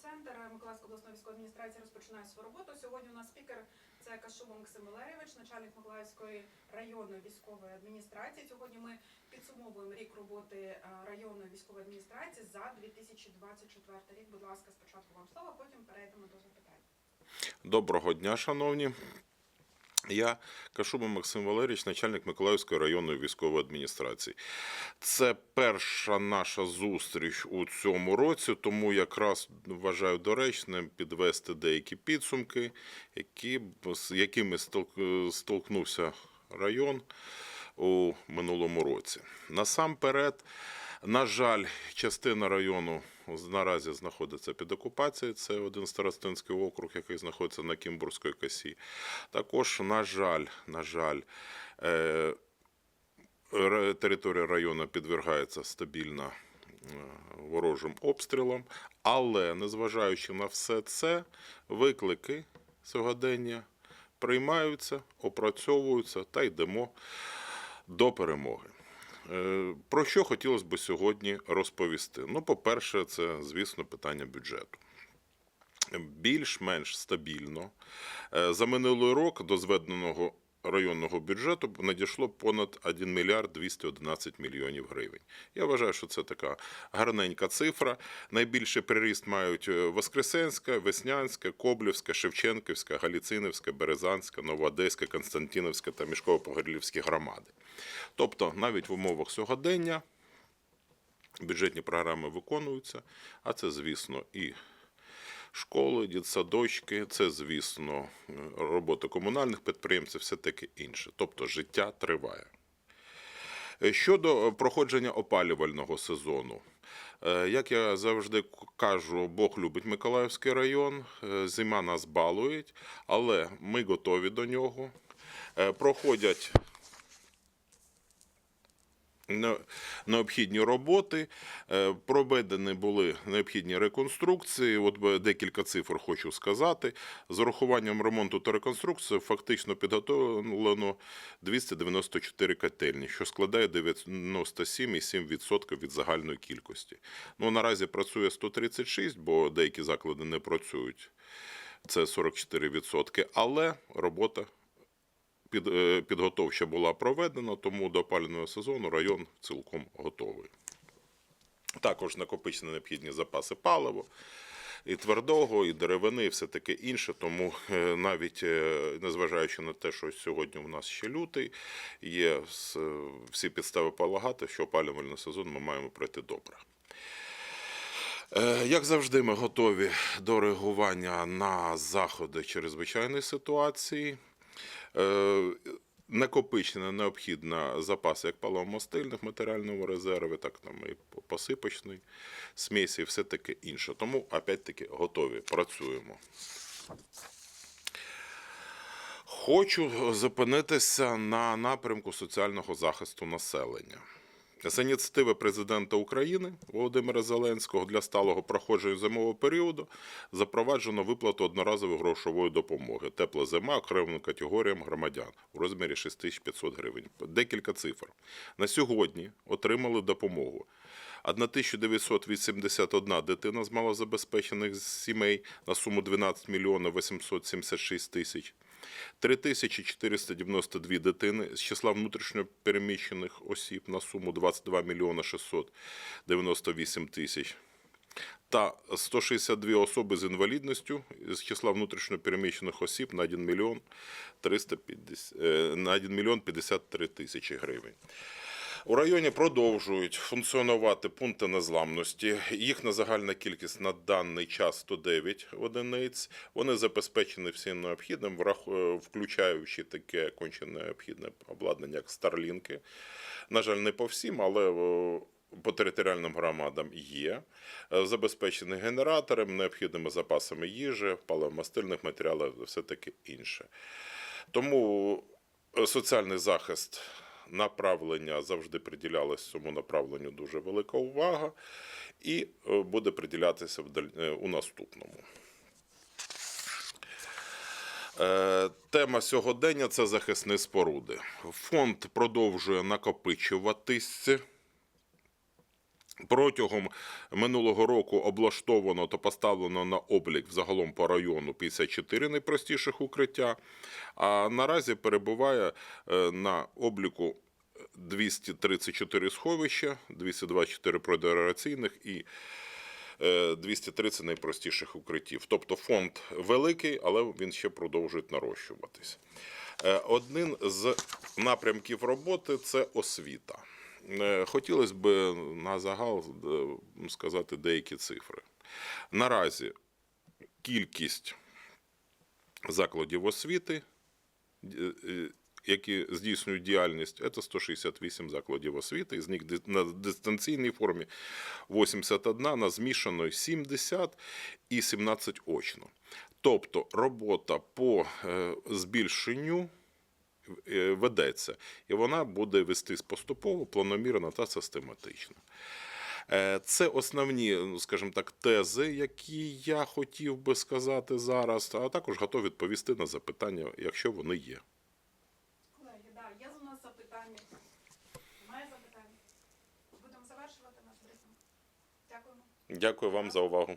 центр Миколаївської обласної військової адміністрації розпочинає свою роботу. Сьогодні у нас спікер це Кашуба Максим Валерійович, начальник Миколаївської районної військової адміністрації. Сьогодні ми підсумовуємо рік роботи е, районної військової адміністрації за 2024 рік. Будь ласка, спочатку вам слово, потім перейдемо до запитань. Доброго дня, шановні. Я Кашуба Максим Валерійович, начальник Миколаївської районної військової адміністрації. Це перша наша зустріч у цьому році, тому якраз вважаю доречним підвести деякі підсумки, які, з якими столк- столкнувся район у минулому році. Насамперед, на жаль, частина району наразі знаходиться під окупацією. Це один старостинський округ, який знаходиться на Кімбурзькій косі. Також, на жаль, на жаль, е, територія району підвергається стабільно е, ворожим обстрілам, але незважаючи на все це, виклики сьогодення приймаються, опрацьовуються та йдемо до перемоги. Е, Про що хотілося б сьогодні розповісти? Ну, по-перше, це, звісно, питання бюджету. Більш-менш стабільно. Е, За минулий рок до зведеного районного бюджету надійшло понад 1 мільярд 211 мільйонів гривень. Я вважаю, що це така гарненька цифра. Найбільший приріст мають е, Воскресенська, Веснянська, Коблівська, Шевченківська, Галіцинівська, Березанська, Новоодеська, Константинівська та Мішково-Погорілівські громади. Тобто, навіть в умовах сьогодення бюджетні програми виконуються, а це, звісно, і школи, дітсадочки, це, звісно, робота комунальних підприємців, все таке інше. Тобто життя триває. Е, Щодо проходження опалювального сезону, Е, як я завжди кажу, Бог любить Миколаївський район, е, зима нас балують, але ми готові до нього. Е, Проходять необхідні роботи, е, проведені були необхідні реконструкції. От декілька цифр хочу сказати. З урахуванням ремонту та реконструкції фактично підготовлено 294 котельні, що складає 97,7% від загальної кількості. Ну, наразі працює 136, бо деякі заклади не працюють. Це 44%, але робота під, е, підготовча була проведена, тому до опалювального сезону район цілком готовий. Також накопичені необхідні запаси палива, і твердого, і деревини, і все таке інше. Тому е, навіть е, незважаючи на те, що сьогодні у нас ще лютий, є всі підстави полагати, що опалювальний сезон ми маємо пройти добре. Як завжди, ми готові до реагування на заходи чрезвичайної ситуації. Е, Накопичена необхідна запас як паливомастильних матеріального резерву, так там і посипочний смісі, і все таке інше. Тому, опять-таки, готові, працюємо. Хочу зупинитися на напрямку соціального захисту населення. З ініціативи президента України Володимира Зеленського для сталого проходження зимового періоду запроваджено виплату одноразової грошової допомоги. Тепла зима окремим категоріям громадян у розмірі 6500 гривень. Декілька цифр. На сьогодні отримали допомогу 1981 дитина з малозабезпечених сімей на суму 12 мільйонів 876 тисяч. 3492 дитини з числа внутрішньо переміщених осіб на суму 22 мільйона 698 тисяч. Та 162 особи з інвалідністю з числа внутрішньо переміщених осіб на 1 мільйон 350, е, на 1 мільйон 53 тисячі гривень. У районі продовжують функціонувати пункти незламності. Їх загальна кількість на даний час 109 одиниць. Вони забезпечені всім необхідним, включаючи таке конче необхідне обладнання, як старлінки. На жаль, не по всім, але по територіальним громадам є. Е, Забезпечені генераторами, необхідними запасами їжі, паливомастильних матеріалів, все таке інше. Тому е, соціальний захист направлення завжди приділялось цьому направленню дуже велика увага, і е, буде приділятися е, у наступному. Е, Тема сьогодення це захисні споруди. Фонд продовжує накопичуватись. Протягом минулого року облаштовано та поставлено на облік загалом по району 54 найпростіших укриття, а наразі перебуває е, на обліку 234 сховища, 224 продераційних і е, 230 найпростіших укриттів. Тобто фонд великий, але він ще продовжує нарощуватись. Е, Одним з напрямків роботи це освіта. Е, Хотілося б на загал е, сказати деякі цифри. Наразі кількість закладів освіти, е, які здійснюють діяльність, це 168 закладів освіти, з них на дистанційній формі 81, на змішаної 70 і 17 очно. Тобто робота по збільшенню ведеться, і вона буде вестись поступово, планомірно та систематично. Е, Це основні, ну, скажімо так, тези, які я хотів би сказати зараз, а також готов відповісти на запитання, якщо вони є. Колеги, да, є у нас запитання. Немає запитань? Будемо завершувати наш брифінг. Дякуємо. Дякую вам за увагу.